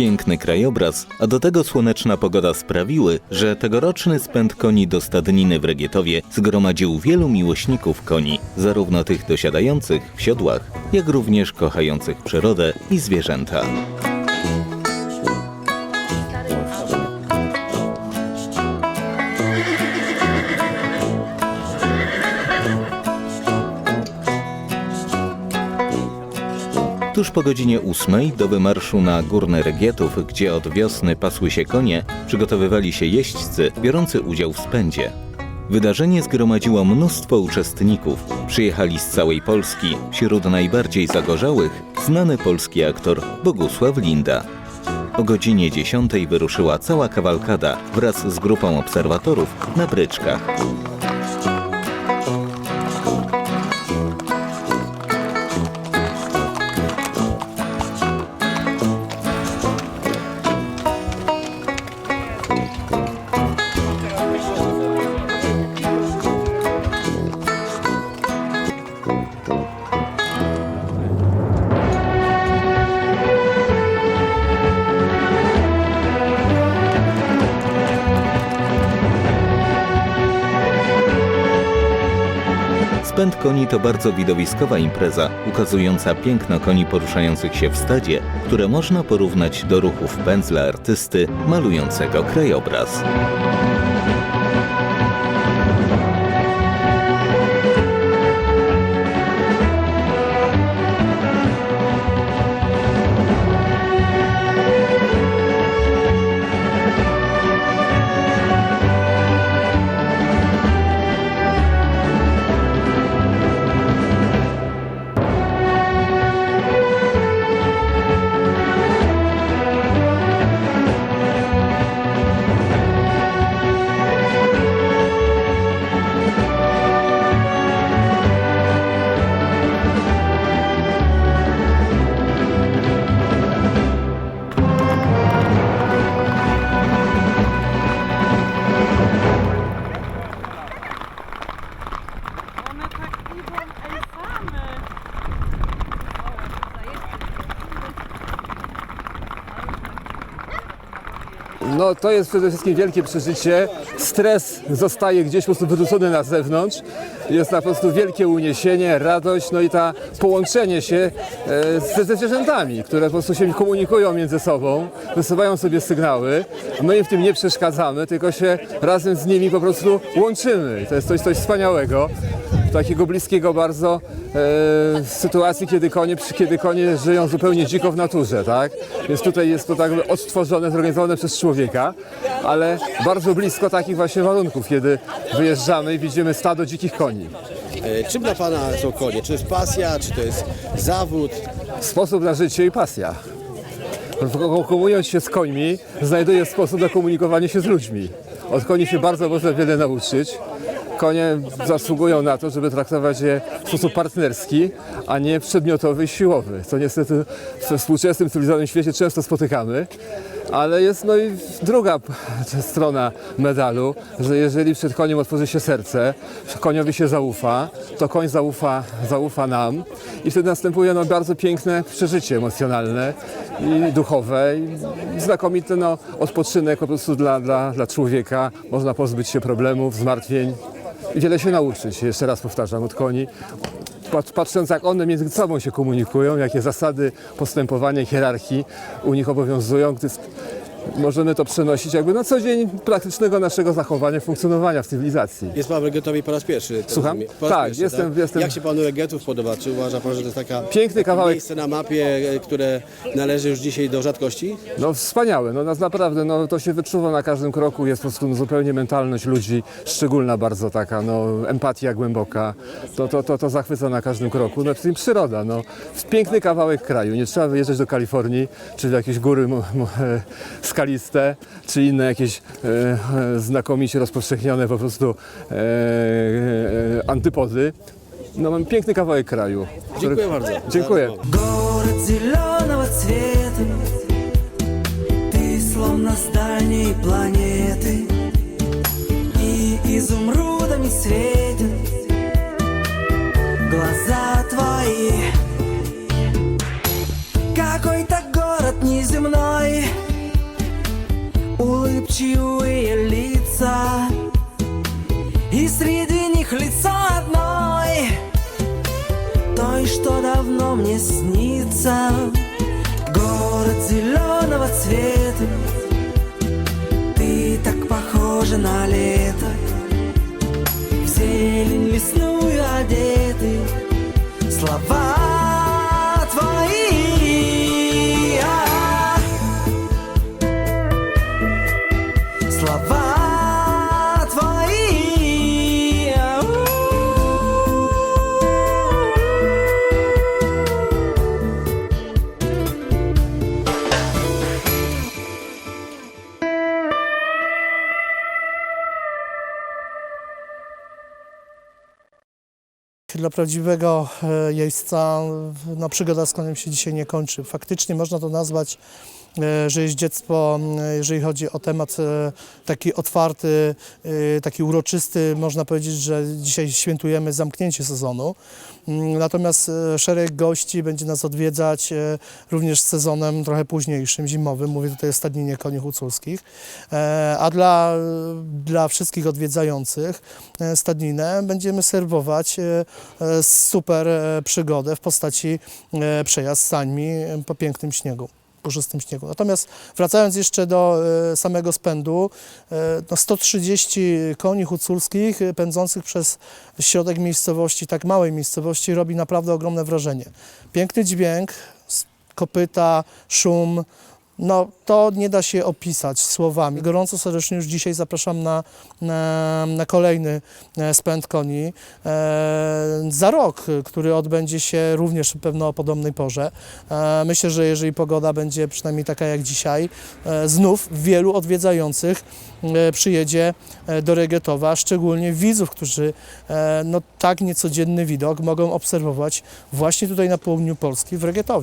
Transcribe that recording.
Piękny krajobraz, a do tego słoneczna pogoda sprawiły, że tegoroczny spęd koni do stadniny w Regietowie zgromadził wielu miłośników koni, zarówno tych dosiadających w siodłach, jak również kochających przyrodę i zwierzęta. Tuż po godzinie ósmej do wymarszu na Górny Regietów, gdzie od wiosny pasły się konie, przygotowywali się jeźdźcy biorący udział w spędzie. Wydarzenie zgromadziło mnóstwo uczestników. Przyjechali z całej Polski. Wśród najbardziej zagorzałych znany polski aktor Bogusław Linda. O godzinie 10 wyruszyła cała kawalkada wraz z grupą obserwatorów na bryczkach. Spęd koni to bardzo widowiskowa impreza, ukazująca piękno koni poruszających się w stadzie, które można porównać do ruchów pędzla artysty malującego krajobraz. No to jest przede wszystkim wielkie przeżycie. Stres zostaje gdzieś po prostu wyrzucony na zewnątrz. Jest po prostu wielkie uniesienie, radość, no i ta połączenie się ze, ze zwierzętami, które po prostu się komunikują między sobą, wysyłają sobie sygnały. My im w tym nie przeszkadzamy, tylko się razem z nimi po prostu łączymy. To jest coś, coś wspaniałego takiego bliskiego bardzo e, sytuacji, kiedy konie, kiedy konie żyją zupełnie dziko w naturze, tak? Więc tutaj jest to tak odtworzone, zorganizowane przez człowieka, ale bardzo blisko takich właśnie warunków, kiedy wyjeżdżamy i widzimy stado dzikich koni. E, Czym dla Pana są konie? Czy to jest pasja, czy to jest zawód? Sposób na życie i pasja. Komunikując się z końmi, znajduje sposób na komunikowanie się z ludźmi. Od koni się bardzo można wiele nauczyć. Konie zasługują na to, żeby traktować je w sposób partnerski, a nie przedmiotowy i siłowy. Co niestety we współczesnym, cywilizowanym świecie często spotykamy. Ale jest no i druga strona medalu, że jeżeli przed koniem otworzy się serce, koniowi się zaufa, to koń zaufa, zaufa nam i wtedy następuje no, bardzo piękne przeżycie emocjonalne i duchowe i znakomity no, odpoczynek po prostu dla, dla, dla człowieka. Można pozbyć się problemów, zmartwień wiele się nauczyć, jeszcze raz powtarzam, od koni. Pat- Patrząc jak one między sobą się komunikują, jakie zasady postępowania, hierarchii u nich obowiązują, możemy to przenosić jakby na co dzień praktycznego naszego zachowania, funkcjonowania w cywilizacji. Jest Pan w Regietowie po raz pierwszy. Słucham? Po raz Tak, pierwszy, jestem- jestem- Jak się Panu Regietów podoba? Czy uważa Pan, że to jest taka Piękny kawałek. miejsce na mapie, e, które należy już dzisiaj do rzadkości? No wspaniałe, no nas naprawdę, no to się wyczuwa na każdym kroku, jest po prostu no, zupełnie mentalność ludzi, szczególna bardzo taka, no empatia głęboka, to, to, to, to zachwyca na każdym kroku, no w tym przyroda, no piękny kawałek kraju, nie trzeba wyjeżdżać do Kalifornii, czy w jakieś góry e, skaliste, czy inne jakieś e, e, znakomicie rozpowszechnione po prostu e, e, antypody. No mam piękny kawałek kraju. który- Dziękuję bardzo. Dziękuję. Город зеленого цвета Ты словно с дальней планеты И изумрудами светят красивые лица. И среди них лицо одной. Той, что давно мне снится. Город зеленого цвета. Ты так похожа на лето Dla prawdziwego e, jeźdźca no, przygoda z koniem się dzisiaj nie kończy. Faktycznie można to nazwać, e, że jeździectwo, m, jeżeli chodzi o temat e, taki otwarty, e, taki uroczysty, można powiedzieć, że dzisiaj świętujemy zamknięcie sezonu. Mm, Natomiast e, szereg gości będzie nas odwiedzać e, również z sezonem trochę późniejszym, zimowym. Mówię tutaj o stadninie koni huculskich. E, A dla, dla wszystkich odwiedzających e, stadninę będziemy serwować e, e, super e, przygodę w postaci e, przejazd sańmi e, po pięknym śniegu, puszystym śniegu. Natomiast wracając jeszcze do e, samego spędu, e, no 130 koni huculskich e, pędzących przez środek miejscowości, tak małej miejscowości, robi naprawdę ogromne wrażenie. Piękny dźwięk, kopyta, szum, no to nie da się opisać słowami. Gorąco serdecznie już dzisiaj zapraszam na, na, na kolejny e, spęd koni. E, za rok, który odbędzie się również pewno o podobnej porze. E, myślę, że jeżeli pogoda będzie przynajmniej taka jak dzisiaj, e, znów wielu odwiedzających e, przyjedzie e, do Regietowa, szczególnie widzów, którzy e, no, tak niecodzienny widok mogą obserwować właśnie tutaj na południu Polski w Regietowie.